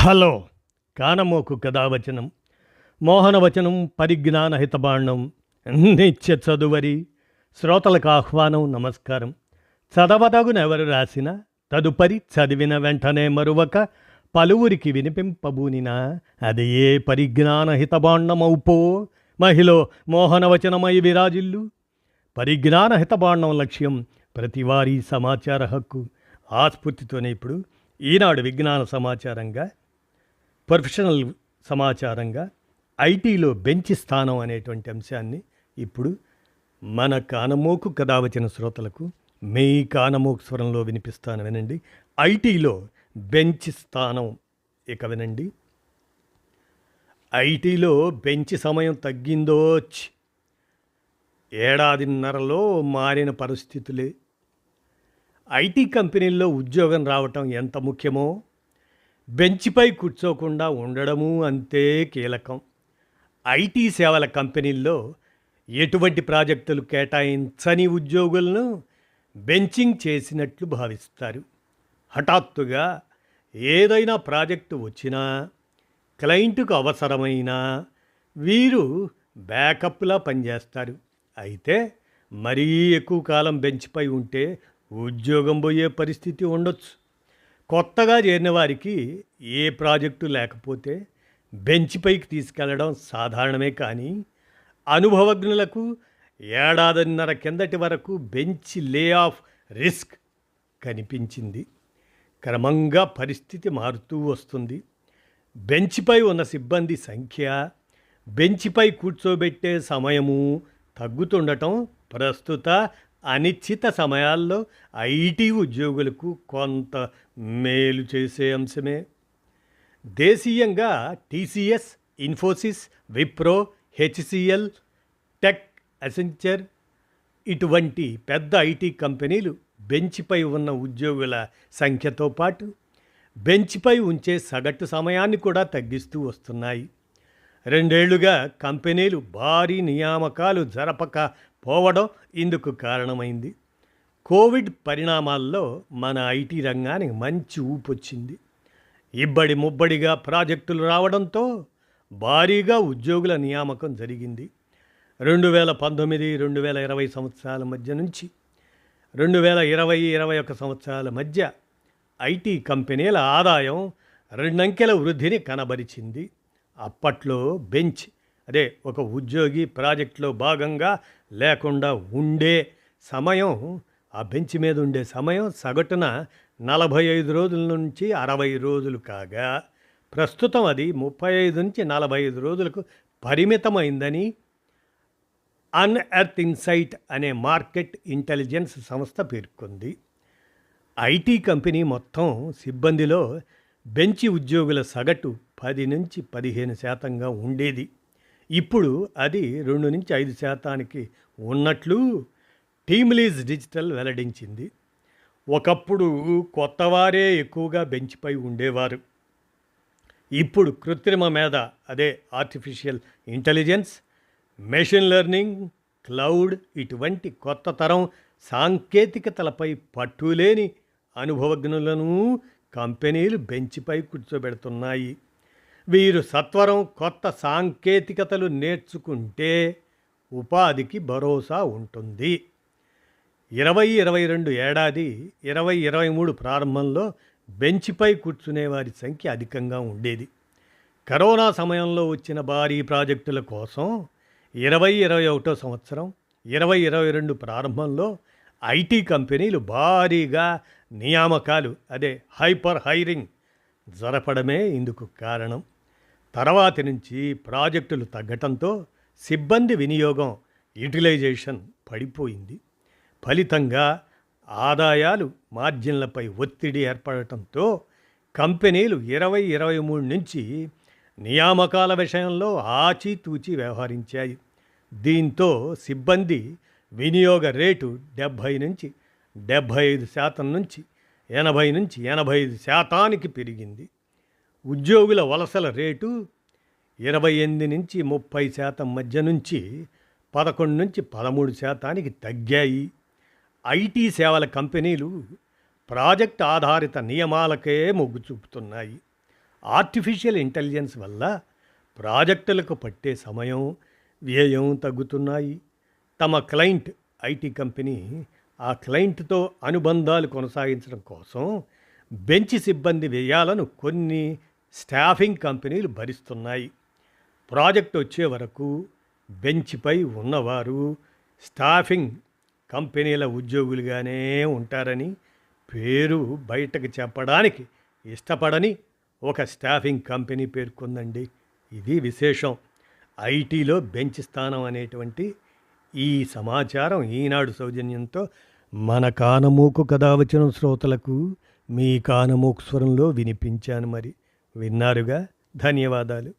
Hello కానమోకు కథావచనం మోహనవచనం పరిజ్ఞాన హితబాండం నిత్య చదువరి శ్రోతలకు ఆహ్వానం నమస్కారం. చదవదగునెవరు రాసిన తదుపరి చదివిన వెంటనే మరువక పలువురికి వినిపింపబూనినా అది ఏ పరిజ్ఞాన హితబాండమౌపో మహిళ మోహనవచనమై విరాజిల్లు. పరిజ్ఞాన హితబాండం లక్ష్యం ప్రతివారీ సమాచార హక్కు. ఆస్ఫూర్తితోనే ఇప్పుడు ఈనాడు విజ్ఞాన సమాచారంగా ప్రొఫెషనల్ సమాచారంగా ఐటీలో బెంచ్ స్థానం అనేటువంటి అంశాన్ని ఇప్పుడు మన కానమోకు కథ వచ్చిన శ్రోతలకు మీ కానమోకు స్వరంలో వినిపిస్తాను వినండి. ఐటీలో బెంచ్ స్థానం ఇక వినండి. ఐటీలో బెంచ్ సమయం తగ్గిందోచ్ ఏడాదిన్నరలో మారిన పరిస్థితులే. ఐటీ కంపెనీల్లో ఉద్యోగం రావటం ఎంత ముఖ్యమో? బెంచ్పై కూర్చోకుండా ఉండడము అంతే కీలకం. ఐటీ సేవల కంపెనీల్లో ఎటువంటి ప్రాజెక్టులు కేటాయించని ఉద్యోగులను బెంచింగ్ చేసినట్లు భావిస్తారు. హఠాత్తుగా ఏదైనా ప్రాజెక్టు వచ్చినా క్లయింట్కు అవసరమైన వీరు బ్యాకప్లా పనిచేస్తారు. అయితే మరీ ఎక్కువ కాలం బెంచ్పై ఉంటే ఉద్యోగం పోయే పరిస్థితి ఉండొచ్చు. కొత్తగా చేరిన వారికి ఏ ప్రాజెక్టు లేకపోతే బెంచ్ పైకి తీసుకెళ్ళడం సాధారణమే కానీ అనుభవజ్ఞులకు ఏడాదిన్నర కిందటి వరకు బెంచ్ లే ఆఫ్ రిస్క్ కనిపించింది. క్రమంగా పరిస్థితి మారుతూ వస్తుంది. బెంచ్పై ఉన్న సిబ్బంది సంఖ్య బెంచ్పై కూర్చోబెట్టే సమయము తగ్గుతుండటం ప్రస్తుత అనిశ్చిత సమయాల్లో ఐటీ ఉద్యోగులకు కొంత మేలు చేసే అంశమే. దేశీయంగా టీసీఎస్ ఇన్ఫోసిస్ విప్రో హెచ్సిఎల్ టెక్ అసెంచర్ ఇటువంటి పెద్ద ఐటీ కంపెనీలు బెంచ్పై ఉన్న ఉద్యోగుల సంఖ్యతో పాటు బెంచ్పై ఉంచే సగటు సమయాన్ని కూడా తగ్గిస్తూ వస్తున్నాయి. రెండేళ్ళుగా కంపెనీలు భారీ నియామకాలు జరపక పోవడం ఇందుకు కారణమైంది. కోవిడ్ పరిణామాల్లో మన ఐటీ రంగానికి మంచి ఊపొచ్చింది. ఇబ్బడి ముబ్బడిగా ప్రాజెక్టులు రావడంతో భారీగా ఉద్యోగుల నియామకం జరిగింది. రెండు వేల పంతొమ్మిది రెండు వేల ఇరవై సంవత్సరాల మధ్య నుంచి రెండు వేల ఇరవై ఇరవై ఒక సంవత్సరాల మధ్య ఐటీ కంపెనీల ఆదాయం రెండంకెల వృద్ధిని కనబరిచింది. అప్పట్లో బెంచ్ అదే ఒక ఉద్యోగి ప్రాజెక్టులో భాగంగా లేకుండా ఉండే సమయం ఆ బెంచ్ మీద ఉండే సమయం సగటున నలభై ఐదు రోజుల నుంచి అరవై రోజులు కాగా ప్రస్తుతం అది ముప్పై ఐదు నుంచి నలభై ఐదు రోజులకు పరిమితమైందని అన్ఎర్త్ ఇన్సైట్ అనే మార్కెట్ ఇంటెలిజెన్స్ సంస్థ పేర్కొంది. ఐటీ కంపెనీ మొత్తం సిబ్బందిలో బెంచి ఉద్యోగుల సగటు పది నుంచి పదిహేను శాతంగా ఉండేది. ఇప్పుడు అది రెండు నుంచి ఐదు శాతానికి ఉన్నట్లు టీమ్లీజ్ డిజిటల్ వెల్లడించింది. ఒకప్పుడు కొత్తవారే ఎక్కువగా బెంచ్పై ఉండేవారు. ఇప్పుడు కృత్రిమ మేధ అదే artificial intelligence machine learning cloud ఇటువంటి కొత్త తరం సాంకేతికతలపై పట్టులేని అనుభవజ్ఞులను కంపెనీలు బెంచిపై కూర్చోబెడుతున్నాయి. వీరు సత్వరం కొత్త సాంకేతికతలు నేర్చుకుంటే ఉపాధికి భరోసా ఉంటుంది. ఇరవై ఇరవై రెండు ఏడాది ఇరవై ఇరవై మూడు ప్రారంభంలో బెంచ్పై కూర్చునే వారి సంఖ్య అధికంగా ఉండేది. కరోనా సమయంలో వచ్చిన భారీ ప్రాజెక్టుల కోసం ఇరవై ఇరవై ఒకటో సంవత్సరం ఇరవై ఇరవై రెండు ప్రారంభంలో ఐటీ కంపెనీలు భారీగా నియామకాలు అదే హైపర్ హైరింగ్ జరపడమే ఇందుకు కారణం. తర్వాతి నుంచి ప్రాజెక్టులు తగ్గటంతో సిబ్బంది వినియోగం యూటిలైజేషన్ పడిపోయింది. ఫలితంగా ఆదాయాలు మార్జిన్లపై ఒత్తిడి ఏర్పడటంతో కంపెనీలు ఇరవై ఇరవై మూడు నుంచి నియామకాల విషయంలో ఆచితూచి వ్యవహరించాయి. దీంతో సిబ్బంది వినియోగ రేటు డెబ్భై నుంచి డెబ్భై ఐదు శాతం నుంచి ఎనభై నుంచి ఎనభై ఐదు శాతానికి పెరిగింది. ఉద్యోగుల వలసల రేటు ఇరవై ఎనిమిది నుంచి ముప్పై శాతం మధ్య నుంచి పదకొండు నుంచి పదమూడు శాతానికి తగ్గాయి. ఐటీ సేవల కంపెనీలు ప్రాజెక్ట్ ఆధారిత నియమాలకే మొగ్గు చూపుతున్నాయి. ఆర్టిఫిషియల్ ఇంటెలిజెన్స్ వల్ల ప్రాజెక్టులకు పట్టే సమయం వ్యయం తగ్గుతున్నాయి. తమ క్లయింట్ ఐటీ కంపెనీ ఆ క్లయింట్తో అనుబంధాలు కొనసాగించడం కోసం బెంచ్ సిబ్బంది వ్యయాలను కొన్ని స్టాఫింగ్ కంపెనీలు భరిస్తున్నాయి. ప్రాజెక్ట్ వచ్చే వరకు బెంచ్పై ఉన్నవారు స్టాఫింగ్ కంపెనీల ఉద్యోగులుగానే ఉంటారని పేరు బయటకు చెప్పడానికి ఇష్టపడని ఒక స్టాఫింగ్ కంపెనీ పేర్కొందండి. ఇది విశేషం. ఐటీలో బెంచ్ స్థానం అనేటువంటి ఈ సమాచారం ఈనాడు సౌజన్యంతో మన కానమూకు కథ వచ్చిన శ్రోతలకు మీ కానమూకు స్వరంలో వినిపించాను మరి. విన్నారుగా? ధన్యవాదాలు.